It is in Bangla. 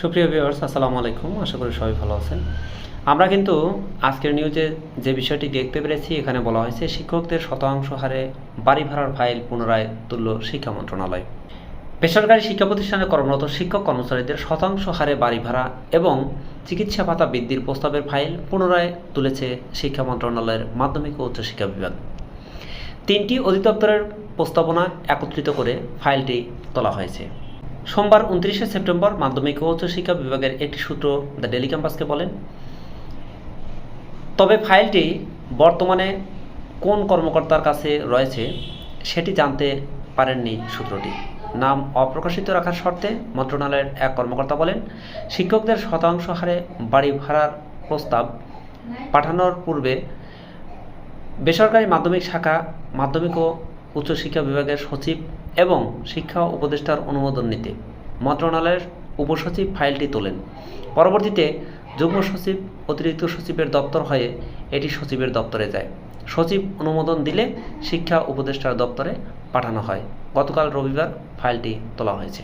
সুপ্রিয় ভিউয়ার্স আসসালামু আলাইকুম। আশা করি সবাই ভালো আছেন। আমরা কিন্তু আজকের নিউজে যে বিষয়টি দেখতে পেরেছি, এখানে বলা হয়েছে শিক্ষকদের শতাংশ হারে বাড়ি ভাড়ার ফাইল পুনরায় তুলল শিক্ষা মন্ত্রণালয়। বেসরকারি শিক্ষা প্রতিষ্ঠানে কর্মরত শিক্ষক কর্মচারীদের শতাংশ হারে বাড়ি ভাড়া এবং চিকিৎসা ভাতা বৃদ্ধির প্রস্তাবের ফাইল পুনরায় তুলেছে শিক্ষা মন্ত্রণালয়ের মাধ্যমিক ও উচ্চশিক্ষা বিভাগ। তিনটি অধিদপ্তরের প্রস্তাবনা একত্রিত করে ফাইলটি তোলা হয়েছে। সোমবার উনত্রিশে সেপ্টেম্বর মাধ্যমিক ও উচ্চশিক্ষা বিভাগের একটি সূত্র দ্য ডেলি ক্যাম্পাসকে বলেন। তবে ফাইলটি বর্তমানে কোন কর্মকর্তার কাছে রয়েছে সেটি জানতে পারেননি সূত্রটি। নাম অপ্রকাশিত রাখার শর্তে মন্ত্রণালয়ের এক কর্মকর্তা বলেন, শিক্ষকদের শতাংশ হারে বাড়ি ভাড়ার প্রস্তাব পাঠানোর পূর্বে বেসরকারি মাধ্যমিক শাখা, মাধ্যমিক ও উচ্চশিক্ষা বিভাগের সচিব এবং শিক্ষা উপদেষ্টার অনুমোদন নিতে মন্ত্রণালয়ের উপসচিব ফাইলটি তোলেন। পরবর্তীতে যুগ্ম সচিব, অতিরিক্ত সচিবের দপ্তর হয়ে এটি সচিবের দপ্তরে যায়। সচিব অনুমোদন দিলে শিক্ষা উপদেষ্টার দপ্তরে পাঠানো হয়। গতকাল রবিবার ফাইলটি তোলা হয়েছে।